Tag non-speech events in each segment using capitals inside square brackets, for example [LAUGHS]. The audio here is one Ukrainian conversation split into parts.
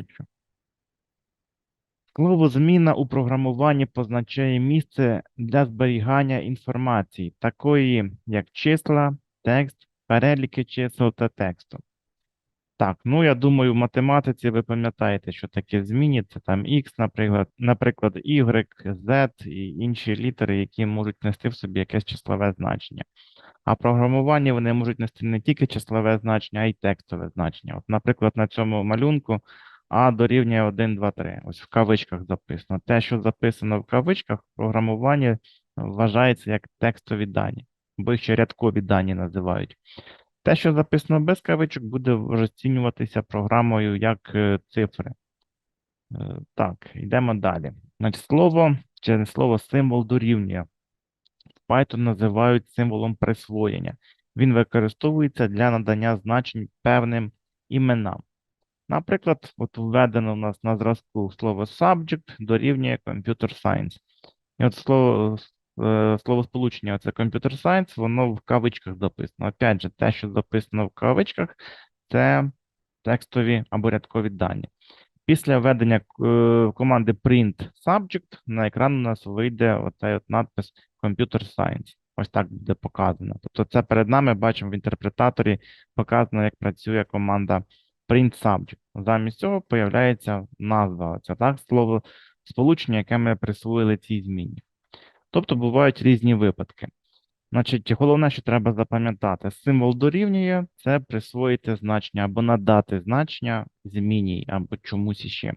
виключу. Слово зміна у програмуванні позначає місце для зберігання інформації, такої як числа, текст, переліки чисел та тексту. Так, ну я думаю, в математиці ви пам'ятаєте, що таке зміни, це там X, наприклад, наприклад, Y, Z і інші літери, які можуть нести в собі якесь числове значення. А в програмуванні вони можуть нести не тільки числове значення, а й текстове значення. От, наприклад, на цьому малюнку А дорівнює 1, 2, 3. Ось в кавичках записано. Те, що записано в кавичках, в програмуванні вважається як текстові дані, бо їх ще рядкові дані називають. Те, що записано без кавичок, буде розцінюватися програмою як е, цифри. Е, Так, йдемо далі. Значить, слово через слово символ дорівнює. Python називають символом присвоєння. Він використовується для надання значень певним іменам. Наприклад, от введено у нас на зразку слово subject дорівнює computer science. І от слово, е, словосполучення це computer science, воно в кавичках записано. Опять же, те, що записано в кавичках, це текстові або рядкові дані. Після введення е, команди print subject на екран у нас вийде оцей от надпис Computer Science. Ось так буде показано. Тобто це перед нами бачимо в інтерпретаторі показано, як працює команда print subject. Замість цього появляється назва, оця так, слово сполучення, яке ми присвоїли цій зміні. Тобто бувають різні випадки. Значить, головне, що треба запам'ятати, символ дорівнює це присвоїти значення або надати значення зміні або чомусь іще.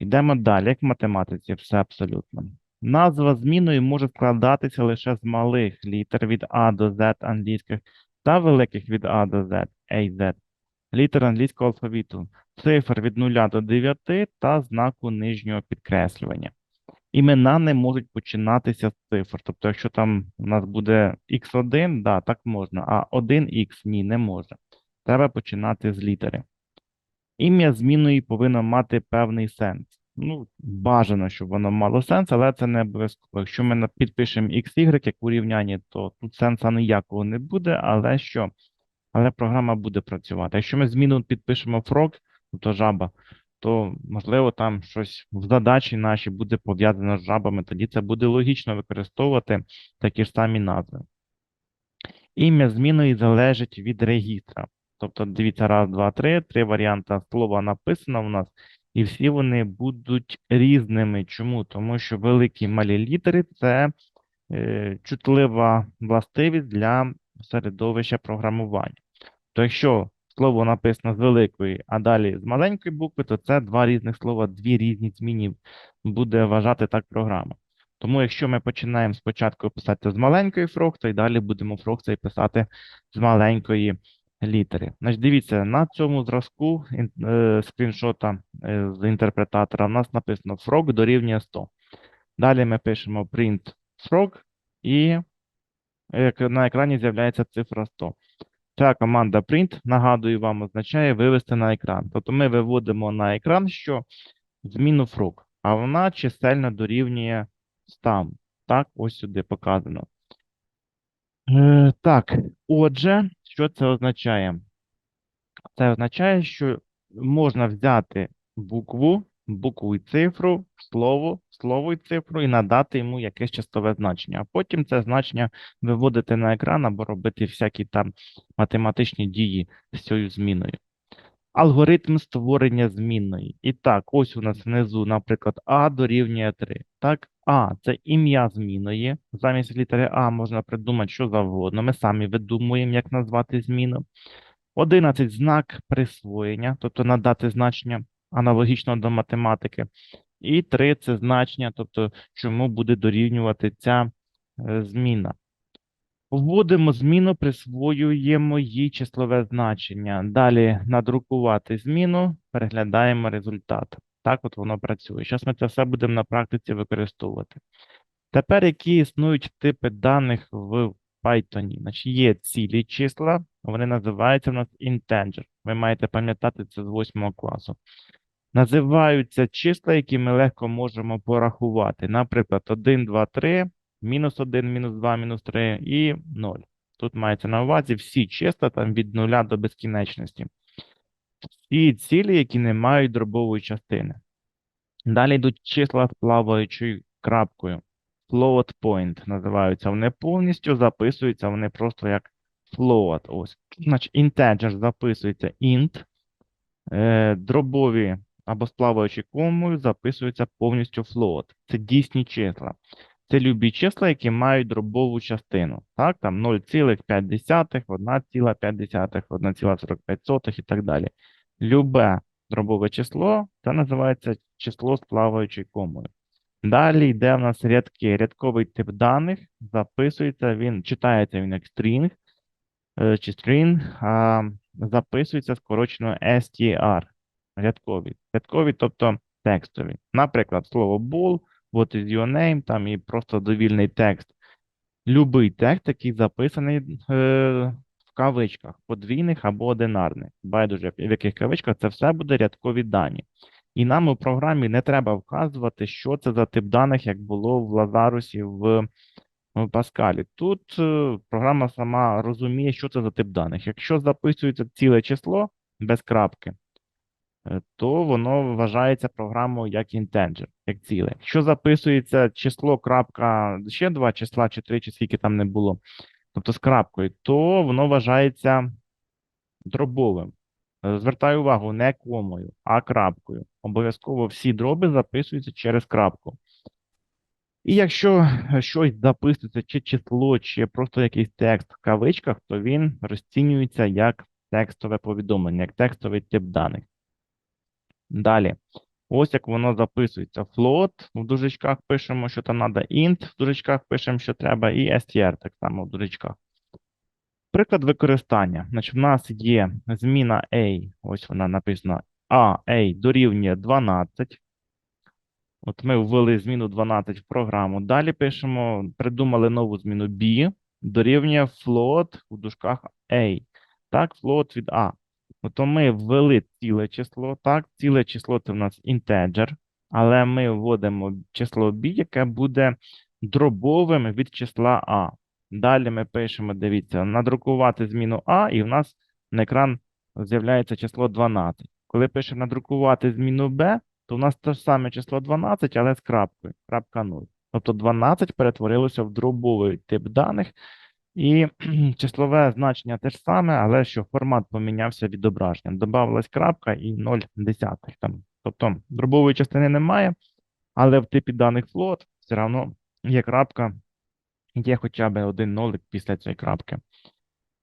Йдемо далі, як в математиці, все абсолютно. Назва зміною може складатися лише з малих літер від А до Z англійських та великих від А до Z, A, Z, літер англійського алфавіту, цифр від 0 до 9 та знаку нижнього підкреслювання. Імена не можуть починатися з цифр. Тобто, якщо там у нас буде x1, да, так можна, а 1x ні, не може. Треба починати з літери. Ім'я зміною повинно мати певний сенс. Ну, бажано, щоб воно мало сенс, але це не обов'язково. Якщо ми підпишемо XY як у рівнянні, то тут сенсу ніякого не буде, але що? Але програма буде працювати. Якщо ми зміну підпишемо frog, тобто жаба, то можливо там щось в задачі наші буде пов'язано з жабами, тоді це буде логічно використовувати такі ж самі назви. Ім'я зміною залежить від регістра. Тобто, дивіться, раз, два, три, три варіанти слова написано в нас, і всі вони будуть різними. Чому? Тому що великі малі літери це е, чутлива властивість для середовища програмування. То якщо слово написано з великої, а далі з маленької букви, то це два різних слова, дві різні зміни буде вважати так програма. Тому якщо ми починаємо спочатку писати з маленької фрог, то й далі будемо фрог цей писати з маленької літери. Значить, дивіться, на цьому зразку е, скріншота е, з інтерпретатора у нас написано frog дорівнює 100. Далі ми пишемо print frog і на екрані з'являється цифра 100. Ця команда print, нагадую вам, означає вивести на екран. Тобто ми виводимо на екран, що зміну frog, а вона чисельно дорівнює 100. Так, ось сюди показано. Е, так, отже, що це означає? Це означає, що можна взяти букву, букву і цифру, слово, слово і цифру і надати йому якесь числове значення. А потім це значення виводити на екран або робити всякі там математичні дії з цією зміною. Алгоритм створення змінної. І так, ось у нас внизу, наприклад, А дорівнює 3. Так, А це ім'я зміної. Замість літери А можна придумати що завгодно. Ми самі видумуємо, як назвати зміну. 11 знак присвоєння, тобто надати значення аналогічно до математики. І 3 це значення, тобто чому буде дорівнювати ця е, зміна. Вводимо зміну, присвоюємо їй числове значення. Далі надрукувати зміну, переглядаємо результат. Так от воно працює. Зараз ми це все будемо на практиці використовувати. Тепер які існують типи даних в Python? Значить, є цілі числа, вони називаються у нас integer. Ви маєте пам'ятати це з 8 класу. Називаються числа, які ми легко можемо порахувати. Наприклад, 1, 2, 3, мінус 1, мінус 2, мінус 3 і 0. Тут мається на увазі всі числа там від 0 до безкінечності. всі цілі, які не мають дробової частини. Далі йдуть числа з плаваючою крапкою. Float point називаються. Вони повністю записуються, вони просто як float. Ось. Значить, integer записується int. Е, дробові або з плаваючою комою записуються повністю float. Це дійсні числа. Це любі числа, які мають дробову частину. Так, там 0,5, 1,5, 1,45 і так далі. Любе дробове число, це називається число з плаваючою комою. Далі йде в нас рядки. Рядковий тип даних записується, він читається він як string е, чи string, а записується скорочено str. Рядкові. Рядкові, тобто текстові. Наприклад, слово ball, what is your name, там і просто довільний текст. Любий текст, який записаний е, в кавичках, подвійних або одинарних. Байдуже, в яких кавичках це все буде рядкові дані. І нам у програмі не треба вказувати, що це за тип даних, як було в Лазарусі в, Паскалі. Тут е, програма сама розуміє, що це за тип даних. Якщо записується ціле число без крапки, то воно вважається програмою як інтенджер, як ціле. Якщо записується число крапка, ще два числа, чи три, чи скільки там не було, тобто з крапкою, то воно вважається дробовим. Е, Звертаю увагу, не комою, а крапкою. Обов'язково всі дроби записуються через крапку. І якщо е, щось записується, чи число, чи просто якийсь текст в кавичках, то він розцінюється як текстове повідомлення, як текстовий тип даних. Далі. Ось як воно записується. Float, в дужечках пишемо, що там треба int, в дужечках пишемо, що треба, і str так само в дужечках. Приклад використання. Значить, в нас є зміна A, ось вона написана A, A дорівнює 12. От ми ввели зміну 12 в програму. Далі пишемо, придумали нову зміну B, дорівнює float у дужках A. Так, float від A. Тобто ми ввели ціле число, так, ціле число це в нас integer, але ми вводимо число B, яке буде дробовим від числа A. Далі ми пишемо, дивіться, надрукувати зміну А, і в нас на екран з'являється число 12. Коли пишемо надрукувати зміну Б, то в нас те ж саме число 12, але з крапкою, крапка 0. Тобто 12 перетворилося в дробовий тип даних, і [CLEARS THROAT] числове значення те ж саме, але що формат помінявся відображення. Добавилась крапка і 0 десятих. Там. Тобто дробової частини немає, але в типі даних float все одно є крапка є хоча б один нолик після цієї крапки.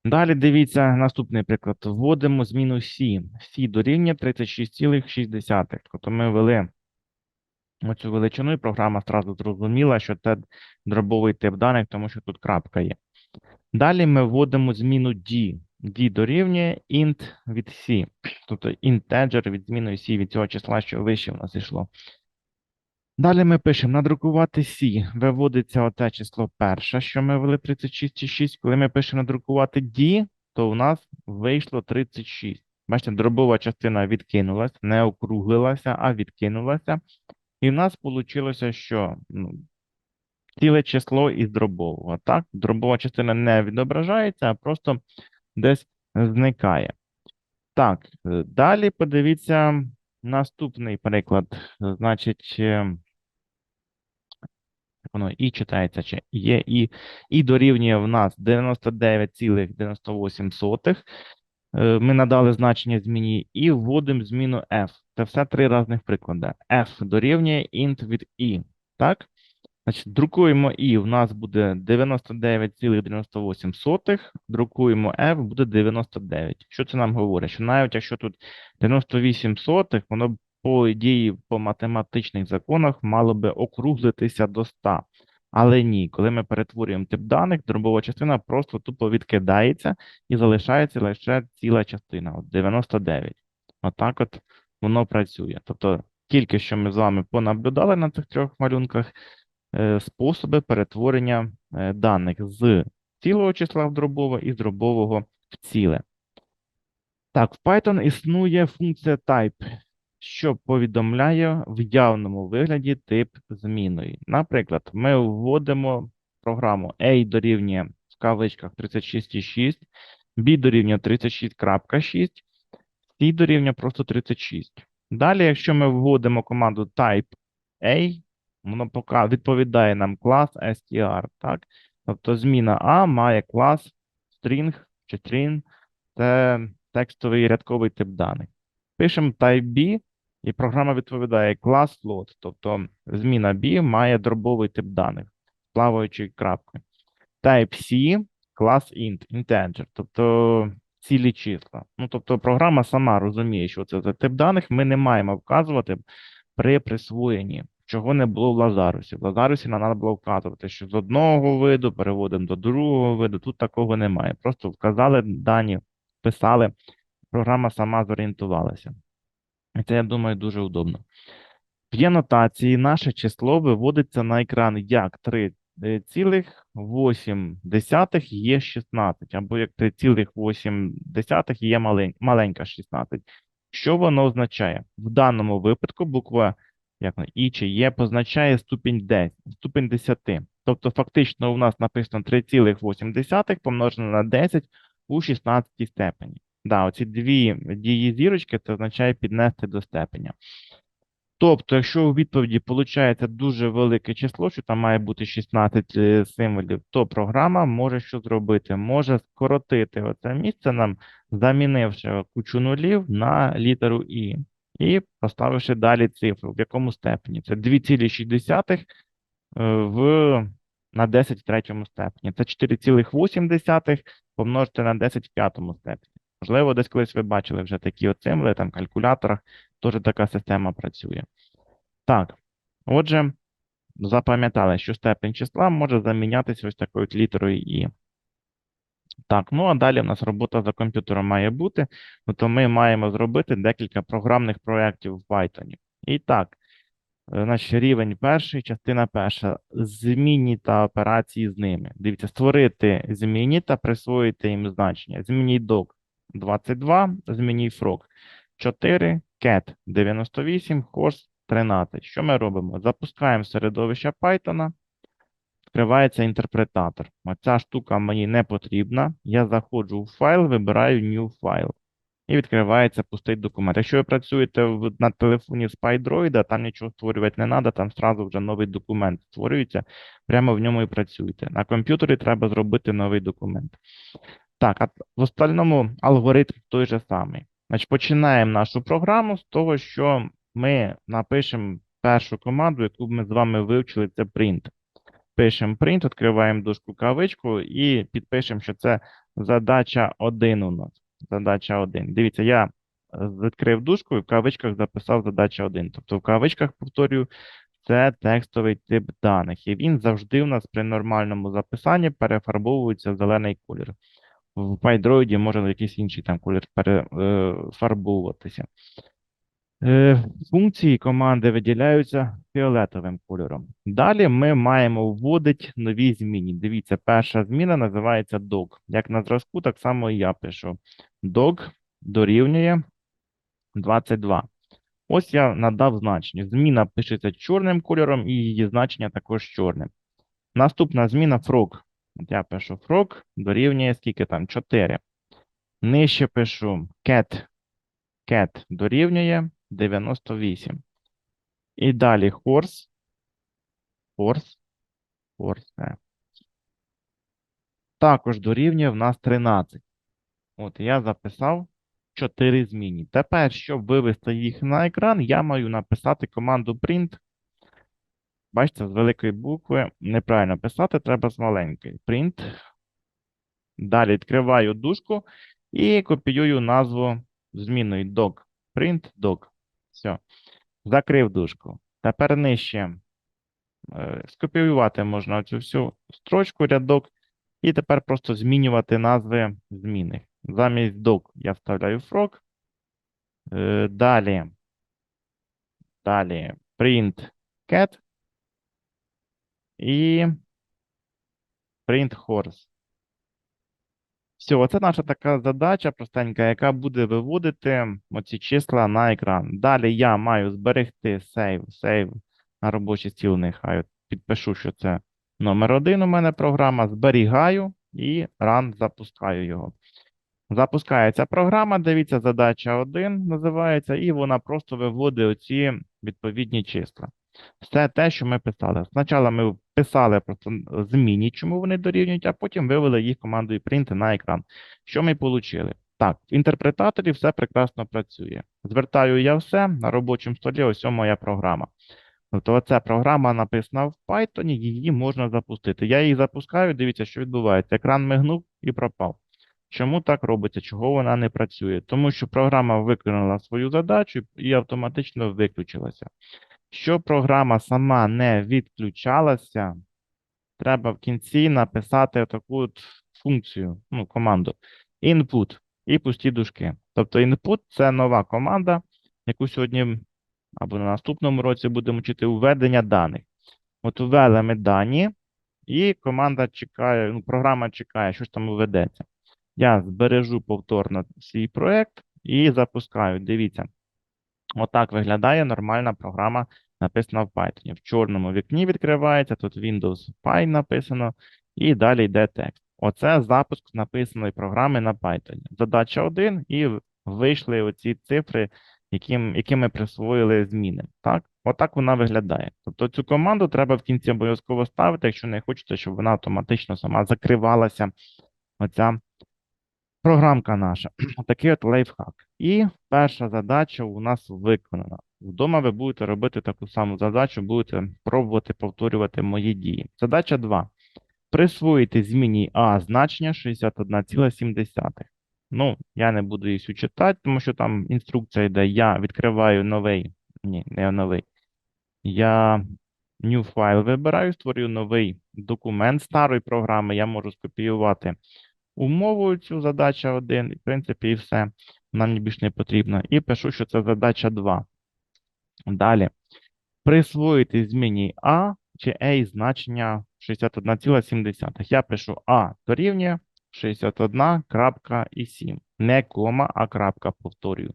Далі дивіться наступний приклад. Вводимо зміну C. C дорівнює 36,6. Тобто ми ввели оцю величину, і програма одразу зрозуміла, що це дробовий тип даних, тому що тут крапка є. Далі ми вводимо зміну D. D дорівнює int від C. Тобто integer від зміною C від цього числа, що вище в нас йшло. Далі ми пишемо надрукувати C. Виводиться оте число перше, що ми ввели 36,6. Коли ми пишемо надрукувати D, то у нас вийшло 36. Бачите, дробова частина відкинулася, не округлилася, а відкинулася. І в нас вийшло, що ну, ціле число із дробового. Так, дробова частина не відображається, а просто десь зникає. Так, е, далі подивіться наступний приклад. Значить, е, воно і читається, чи є і, і дорівнює в нас 99,98. Е, Ми надали значення зміні і вводимо зміну f. Це все три різних приклади. f дорівнює int від i. Так? Значить, друкуємо і, в нас буде 99,98. Друкуємо f, буде 99. Що це нам говорить? Що навіть якщо тут 98 сотих, воно по ідеї, по математичних законах мало би округлитися до 100. Але ні, коли ми перетворюємо тип даних, дробова частина просто тупо відкидається і залишається лише ціла частина, от 99. Отак от воно працює. Тобто, тільки що ми з вами понаблюдали на цих трьох малюнках способи перетворення е, даних з цілого числа в дробове і з дробового в ціле. Так, в Python існує функція type, що повідомляє в явному вигляді тип змінної. Наприклад, ми вводимо програму A дорівнює в кавичках 36,6, B дорівнює 36.6. C дорівнює просто 36. Далі, якщо ми вводимо команду type A, воно пока відповідає нам клас str, так? Тобто зміна A має клас string чи string, це текстовий рядковий тип даних. Пишемо type B, і програма відповідає клас float, тобто зміна B має дробовий тип даних, з плаваючою крапкою. Type C клас int, integer, тобто цілі числа. Ну, тобто програма сама розуміє, що це за тип даних, ми не маємо вказувати при присвоєнні, чого не було в Лазарусі. В Лазарусі нам треба було вказувати, що з одного виду переводимо до другого виду, тут такого немає. Просто вказали дані, писали, програма сама зорієнтувалася. І це, я думаю, дуже удобно. В є нотації наше число виводиться на екран як 3,8 є 16, або як 3,8 є маленька 16. Що воно означає? В даному випадку буква як І чи Є позначає ступінь 10, ступінь 10. Тобто, фактично, у нас написано 3,8 помножено на 10 у 16 степені. Да, оці дві дії зірочки, це означає піднести до степеня. Тобто, якщо у відповіді виходить дуже велике число, що там має бути 16 е, символів, то програма може що зробити? Може скоротити оце місце нам, замінивши кучу нулів на літеру І. І поставивши далі цифру, в якому степені. Це 2,6 е, в, на 10 в третьому степені. Це 4,8 помножити на 10 в п'ятому степені. Можливо, десь колись ви бачили вже такі от символи, там в калькуляторах теж така система працює. Так, отже, запам'ятали, що степень числа може замінятися ось такою літерою І. Так, ну а далі в нас робота за комп'ютером має бути, ну, то ми маємо зробити декілька програмних проєктів в Python. І так, е, значить, рівень перший, частина перша. Змінні та операції з ними. Дивіться, створити змінні та присвоїти їм значення. Змініть doc 22, змініть frog 4, cat 98, horse 13. Що ми робимо? Запускаємо середовище Python. Відкривається інтерпретатор. Оця штука мені не потрібна. Я заходжу в файл, вибираю New File. І відкривається пустий документ. Якщо ви працюєте на телефоні з PyDroid, там нічого створювати не треба, там одразу вже новий документ створюється, прямо в ньому і працюєте. На комп'ютері треба зробити новий документ. Так, а в остальному алгоритм той же самий. Значить, починаємо нашу програму з того, що ми напишемо першу команду, яку ми з вами вивчили, це print. Пишемо print, відкриваємо дужку кавичку і підпишемо, що це задача 1 у нас. Задача 1. Дивіться, я е, відкрив дужку і в кавичках записав задача 1. Тобто в кавичках, повторюю, це текстовий тип даних. І він завжди у нас при нормальному записанні перефарбовується в зелений колір. В PyDroid може якийсь інший там колір перефарбовуватися. Е, Функції команди виділяються фіолетовим кольором. Далі ми маємо вводити нові зміни. Дивіться, перша зміна називається dog. Як на зразку, так само і я пишу. Dog дорівнює 22. Ось я надав значення. Зміна пишеться чорним кольором, і її значення також чорним. Наступна зміна frog. Я пишу frog дорівнює скільки там? 4. Нижче пишу cat. Cat дорівнює 98. І далі horse. Horse. Е. Також дорівнює в нас 13. От я записав 4 зміни. Тепер, щоб вивести їх на екран, я маю написати команду print. Бачите, з великої букви неправильно писати, треба з маленької. Print. Далі відкриваю дужку і копіюю назву зміною dog. Print dog. Все. Закрив дужку. Тепер нижче. Е, Скопіювати можна цю всю строчку, рядок, і тепер просто змінювати назви зміни. Замість dog я вставляю frog. Е, Далі. Далі print cat. І print horse. Все, оце наша така задача простенька, яка буде виводити оці числа на екран. Далі я маю зберегти save, save на робочий стіл, нехай підпишу, що це номер один у мене програма, зберігаю і run запускаю його. Запускається програма, дивіться, задача 1 називається, і вона просто виводить оці відповідні числа. Все те, що ми писали. Спочатку ми писали просто зміні, чому вони дорівнюють, а потім вивели їх командою print на екран. Що ми отримали? Так, в інтерпретаторі все прекрасно працює. Звертаю я все на робочому столі, ось моя програма. Тобто оця програма написана в Python, її можна запустити. Я її запускаю, дивіться, що відбувається. Екран мигнув і пропав. Чому так робиться? Чого вона не працює? Тому що програма виконала свою задачу і автоматично виключилася. Щоб програма сама не відключалася, треба в кінці написати таку функцію, ну, команду input і пусті дужки. Тобто input – це нова команда, яку сьогодні або на наступному році будемо вчити введення даних. От ввели ми дані, і команда чекає, ну, програма чекає, що ж там введеться. Я збережу повторно свій проєкт і запускаю. Дивіться, отак виглядає нормальна програма, написана в Python. В чорному вікні відкривається, тут Windows Py написано, і далі йде текст. Оце запуск написаної програми на Python. Задача 1, і вийшли оці цифри, які ми присвоїли зміни. Так? Отак вона виглядає. Тобто цю команду треба в кінці обов'язково ставити, якщо не хочете, щоб вона автоматично сама закривалася. Оця програмка наша. [CLEARS THROAT] Такий от лайфхак. І перша задача у нас виконана. Вдома ви будете робити таку саму задачу, будете пробувати повторювати мої дії. Задача 2. Присвоїти зміні А значення 61,7. Ну, я не буду її читати, тому що там інструкція йде. Я відкриваю новий. Ні, не новий. Я new файл вибираю, створюю новий документ старої програми. Я можу скопіювати умову цю задача 1, і, в принципі, і все. Нам більше не потрібно. І пишу, що це задача 2. Далі. Присвоїти зміні А чи A значення 61,7. Я пишу А дорівнює 61.7. Не кома, а крапка, повторюю.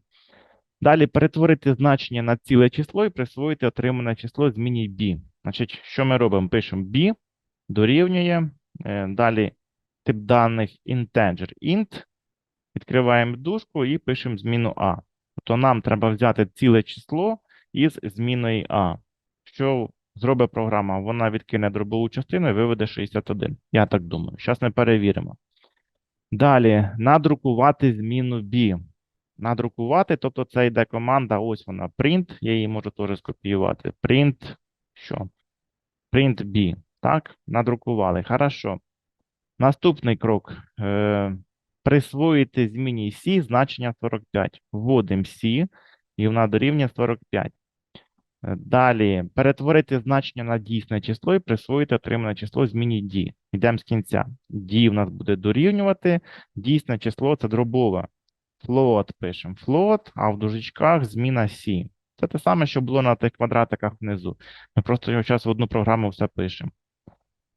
Далі перетворити значення на ціле число і присвоїти отримане число зміні B. Значить, що ми робимо? Пишемо B дорівнює. е, Далі тип даних integer int. Відкриваємо дужку і пишемо зміну А. Тобто нам треба взяти ціле число із зміною А. Що зробить програма? Вона відкине дробову частину і виведе 61. Я так думаю. Зараз ми перевіримо. Далі, надрукувати зміну B. Надрукувати, тобто це йде команда, ось вона, print, я її можу теж скопіювати. Print, що? Print B. Так, надрукували. Хорошо. Наступний крок. Е, присвоїти зміні C значення 45. Вводимо C, і вона дорівнює 45. Е, Далі перетворити значення на дійсне число і присвоїти отримане число зміні D. Йдемо з кінця. D у нас буде дорівнювати. Дійсне число це дробове. Float пишемо float, а в дужечках зміна C. Це те саме, що було на тих квадратиках внизу. Ми просто його зараз в одну програму все пишемо.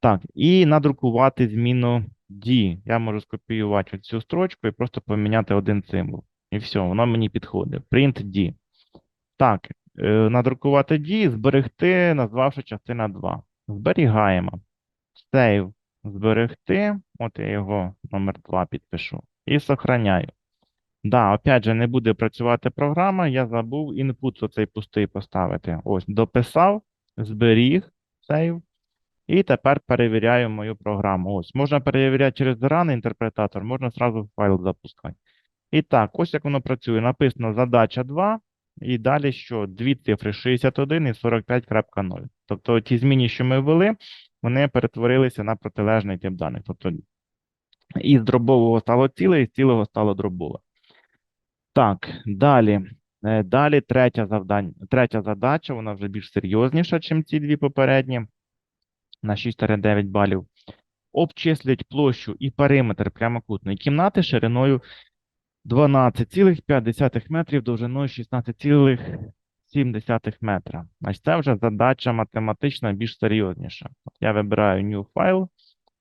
Так, і надрукувати зміну D. Я можу скопіювати цю строчку і просто поміняти один символ. І все, воно мені підходить. Print D. Так, е, надрукувати D, зберегти, назвавши частина 2. Зберігаємо. Save. Зберегти. От я його номер 2 підпишу. І сохраняю. Да, опять же, не буде працювати програма. Я забув input оцей пустий поставити. Ось, дописав, зберіг, save. І тепер перевіряю мою програму. Ось, можна перевіряти через ран інтерпретатор, можна зразу файл запускати. І так, ось як воно працює. Написано задача 2, і далі що? Дві цифри 61 і 45.0. Тобто ті зміни, що ми ввели, вони перетворилися на протилежний тип даних. Тобто із дробового стало ціле, із цілого стало дробове. Так, далі. Е, Далі третя завдання, третя задача, вона вже більш серйозніша, ніж ці дві попередні на 6-9 балів. Обчислять площу і периметр прямокутної кімнати шириною 12,5 метрів, довжиною 16,7 метра. Значить, це вже задача математична більш серйозніша. Я вибираю New File,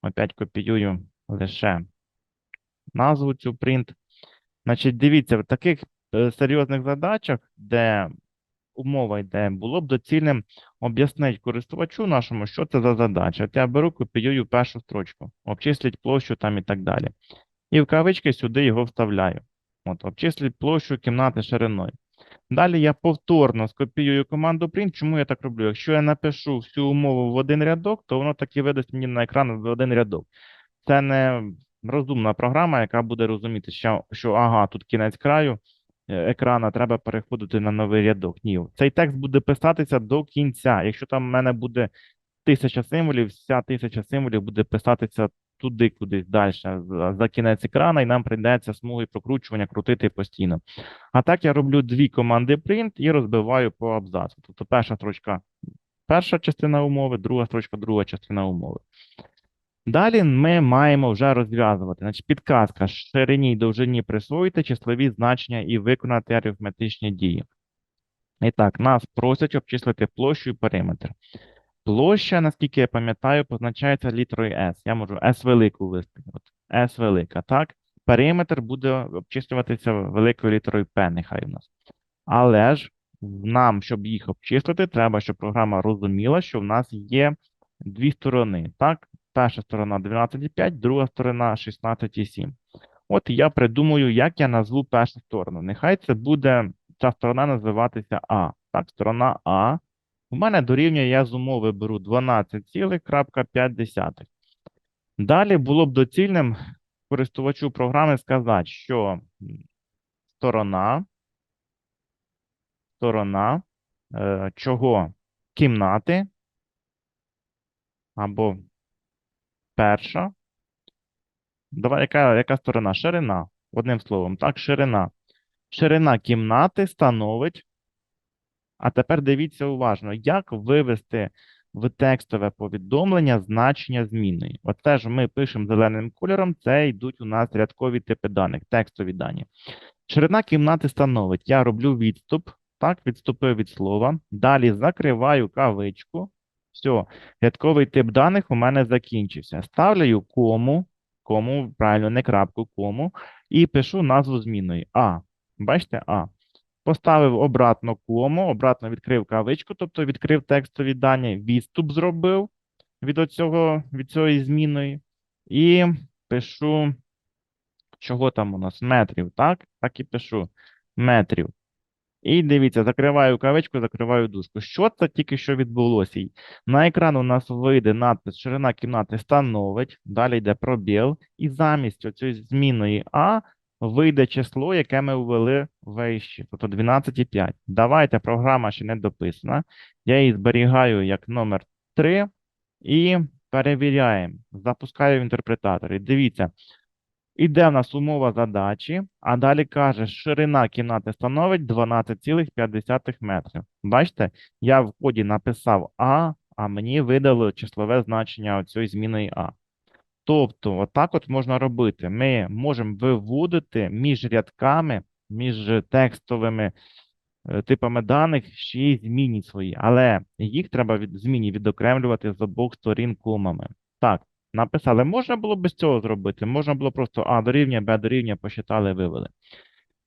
опять копіюю лише назву цю print. Значить, дивіться, в таких е, серйозних задачах, де умова йде, було б доцільним об'яснити користувачу нашому, що це за задача. От я беру, копіюю першу строчку, обчисліть площу там і так далі. І в кавички сюди його вставляю. От, обчисліть площу кімнати шириною. Далі я повторно скопіюю команду print. Чому я так роблю? Якщо я напишу всю умову в один рядок, то воно так і видасть мені на екран в один рядок. Це не розумна програма, яка буде розуміти, що, що ага, тут кінець краю екрана, треба переходити на новий рядок. Ні, цей текст буде писатися до кінця. Якщо там в мене буде тисяча символів, вся тисяча символів буде писатися туди, кудись далі, за, за кінець екрана, і нам прийдеться смуги прокручування крутити постійно. А так я роблю дві команди print і розбиваю по абзацу. Тобто перша строчка перша частина умови, друга строчка друга частина умови. Далі ми маємо вже розв'язувати. Значить, підказка ширині й довжині присвоїти числові значення і виконати арифметичні дії. І так, нас просять обчислити площу і периметр. Площа, наскільки я пам'ятаю, позначається літерою S. Я можу S велику виставити. От S велика, так? Периметр буде обчислюватися великою літерою P, нехай у нас. Але ж нам, щоб їх обчислити, треба, щоб програма розуміла, що в нас є дві сторони. Так, перша сторона 12,5, друга сторона 16,7. От я придумаю, як я назву першу сторону. Нехай це буде ця сторона називатися А. Так, сторона А. У мене дорівнює, я з умови беру 12,5. Далі було б доцільним користувачу програми сказати, що сторона, сторона е, чого? Кімнати або перша. Давай, яка, яка сторона? Ширина. Одним словом, так, ширина. Ширина кімнати становить. А тепер дивіться уважно, як вивести в текстове повідомлення значення змінної. От теж ми пишемо зеленим кольором, це йдуть у нас рядкові типи даних, текстові дані. Ширина кімнати становить. Я роблю відступ, так, відступив від слова. Далі закриваю кавичку. Все, рядковий тип даних у мене закінчився. Ставлю кому, кому, правильно, не крапку, кому, і пишу назву змінної. А. Бачите, А. Поставив обратно кому, обратно відкрив кавичку, тобто відкрив текстові дані, відступ зробив від оцього, від цієї зміни. І пишу, чого там у нас? Метрів, так? Так і пишу метрів. І дивіться, закриваю кавичку, закриваю дужку. Що це тільки що відбулося? На екран у нас вийде надпис ширина кімнати становить, далі йде пробіл, і замість оцієї змінної А вийде число, яке ми ввели вище, тобто 12,5. Давайте, програма ще не дописана. Я її зберігаю як номер 3 і перевіряємо. Запускаю в інтерпретатор. І дивіться, іде в нас умова задачі, а далі каже, ширина кімнати становить 12,5 метрів. Бачите, я в коді написав А, а мені видало числове значення цієї зміни А. Тобто, отак от можна робити. Ми можемо виводити між рядками, між текстовими е, типами даних ще й зміни свої, але їх треба від зміни відокремлювати з обох сторін комами. Так, написали, можна було без цього зробити, можна було просто А дорівнює, Б дорівнює, посчитали, вивели.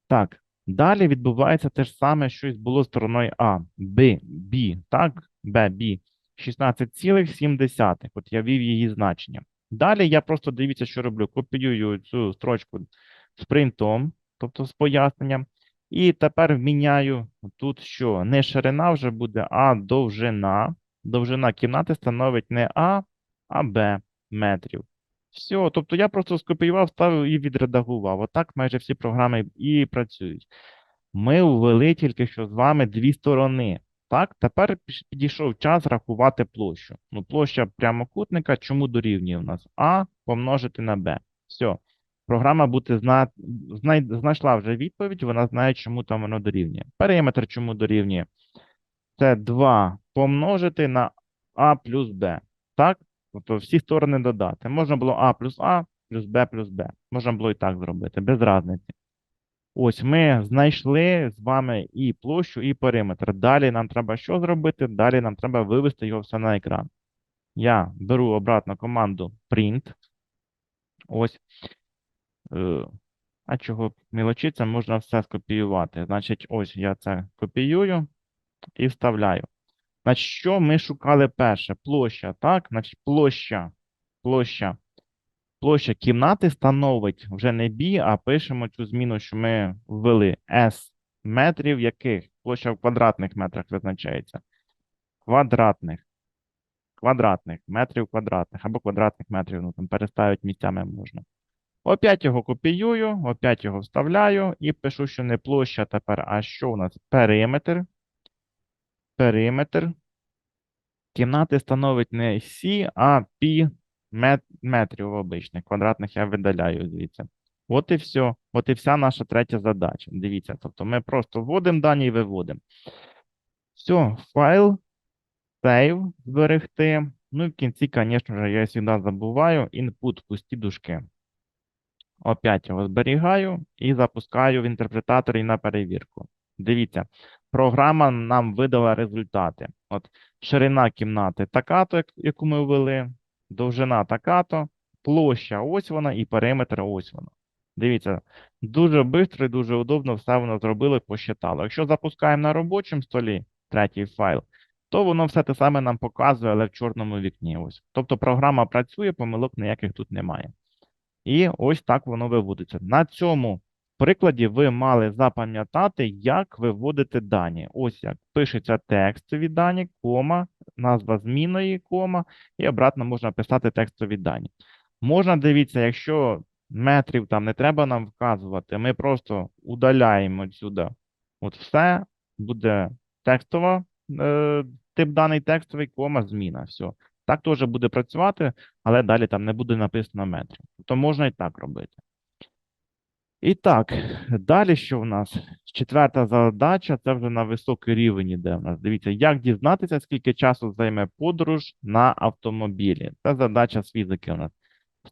Так, далі відбувається те ж саме, що й було стороною А, Б, Б, так, Б, Б, 16,7. От я ввів її значення. Далі я просто дивіться, що роблю. Копіюю цю строчку з принтом, тобто з поясненням. І тепер вміняю тут, що не ширина вже буде, а довжина. Довжина кімнати становить не А, а Б метрів. Все, тобто я просто скопіював, ставив і відредагував. Отак майже всі програми і працюють. Ми ввели тільки що з вами дві сторони. Так, тепер підійшов час рахувати площу. Ну, площа прямокутника чому дорівнює у нас? А помножити на Б. Все. Програма буде зна... знай... знайшла вже відповідь, вона знає, чому там воно дорівнює. Периметр чому дорівнює? Це 2 помножити на А плюс Б. Так? Тобто всі сторони додати. Можна було А плюс А плюс Б плюс Б. Можна було і так зробити, без різниці. Ось ми знайшли з вами і площу, і периметр. Далі нам треба що зробити? Далі нам треба вивести його все на екран. Я беру обратно команду print. Ось. Е, А чого мілочиться, можна все скопіювати. Значить, ось я це копіюю і вставляю. Значить, що ми шукали перше? Площа, так? Значить, площа. Площа Площа кімнати становить вже не бі, а пишемо цю зміну, що ми ввели S метрів яких? Площа в квадратних метрах визначається. Квадратних. Квадратних, метрів квадратних або квадратних метрів, ну там переставити місцями можна. Опять його копіюю, опять його вставляю і пишу, що не площа тепер, а що у нас? Периметр. Периметр. Кімнати становить не Сі, а пі мет- метрів обичних. Квадратних я видаляю звідси. От і все. От і вся наша третя задача. Дивіться, тобто ми просто вводимо дані і виводимо. Все, файл, сейв, зберегти. Ну і в кінці, звісно ж, я завжди забуваю input пусті дужки. Опять його зберігаю і запускаю в інтерпретаторі на перевірку. Дивіться, програма нам видала результати. От ширина кімнати така-то, яку ми ввели, довжина така-то, площа ось вона і периметр ось вона. Дивіться, дуже швидко і дуже удобно все воно зробили, посчитало. Якщо запускаємо на робочому столі третій файл, то воно все те саме нам показує, але в чорному вікні. Ось. Тобто програма працює, помилок ніяких тут немає. І ось так воно виводиться. На цьому прикладі ви мали запам'ятати, як виводити дані. Ось як пишеться текстові дані, кома, назва змінної, кома, і обратно можна писати текстові дані. Можна, дивіться, якщо метрів там не треба нам вказувати, ми просто удаляємо сюди. От все, буде текстова, е, тип даний текстовий, кома, зміна. Все. Так теж буде працювати, але далі там не буде написано метрів. Тобто можна і так робити. І так, далі що в нас? Четверта задача це вже на високий рівень іде в нас. Дивіться, як дізнатися, скільки часу займе подорож на автомобілі. Це задача з фізики у нас.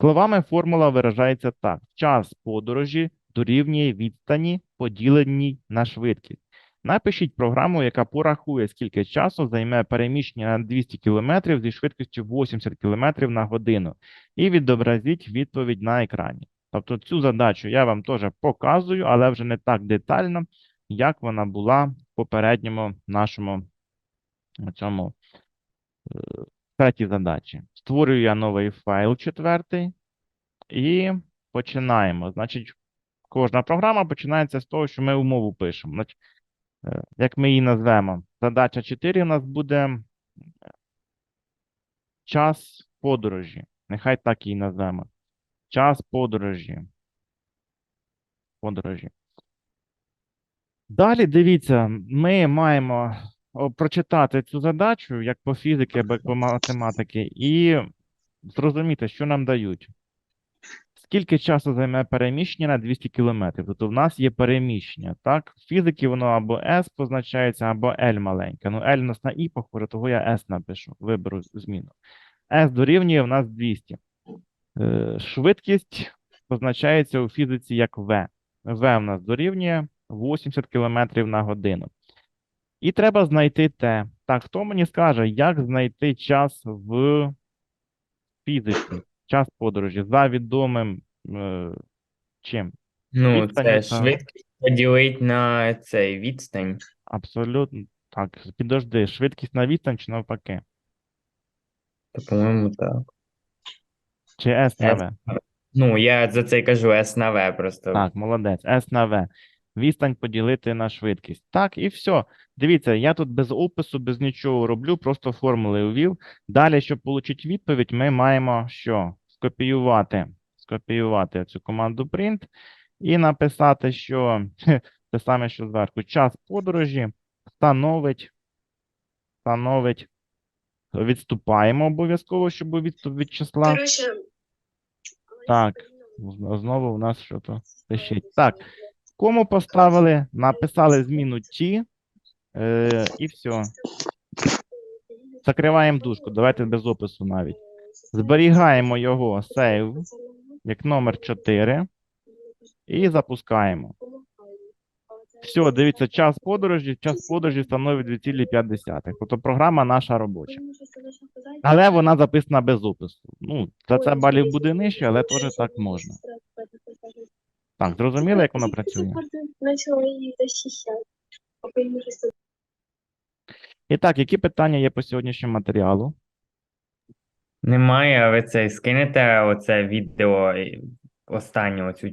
Словами формула виражається так: час подорожі дорівнює відстані, поділеній на швидкість. Напишіть програму, яка порахує, скільки часу займе переміщення на 200 км зі швидкістю 80 км на годину, і відобразіть відповідь на екрані. Тобто цю задачу я вам теж показую, але вже не так детально, як вона була в попередньому нашому цьому е, третій задачі. Створюю я новий файл четвертий і починаємо. Значить, кожна програма починається з того, що ми умову пишемо. Значить, е, як ми її назвемо? Задача 4 у нас буде е, час подорожі. Нехай так її назвемо. Час подорожі. Подорожі. Далі дивіться, ми маємо прочитати цю задачу як по або як по математики, і зрозуміти, що нам дають. Скільки часу займе переміщення на 200 км? Тобто в нас є переміщення, так? В фізики воно або S позначається, або L маленьке. Ну, L у нас на І похоже, того я S напишу, виберу зміну. S дорівнює в нас 200. Е, Швидкість позначається у фізиці як V. V у нас дорівнює 80 км на годину. І треба знайти T. Так, хто мені скаже, як знайти час в фізиці, час подорожі за відомим е, чим? Ну, Відстані це та- швидкість поділить на цей відстань. Абсолютно. Так, підожди, швидкість на відстань чи навпаки? То, по-моєму, так. Чи S на. V? Ну, я за це й кажу S на V просто. Так, молодець. S на V. Відстань поділити на швидкість. Так, і все. Дивіться, я тут без опису, без нічого роблю, просто формули увів. Далі, щоб отримати відповідь, ми маємо що? Скопіювати, скопіювати цю команду print і написати, що [LAUGHS] те саме, що зверху. Час подорожі становить, становить, відступаємо обов'язково, щоб відступ від числа. Короче, Так, Знову в нас що то пишіть. Так, кому поставили, написали зміну ті, е, і все. Закриваємо дужку. Давайте без опису навіть. Зберігаємо його save як номер 4 і запускаємо. Все, дивіться, час подорожі, час подорожі становить 2,5. Тобто програма наша робоча. Але вона записана без опису. Ну, за це балів буде нижче, але теж так можна. Так, зрозуміло, як воно працює? І так, які питання є по сьогоднішньому матеріалу? Немає, а ви це скинете оце відео останню оцю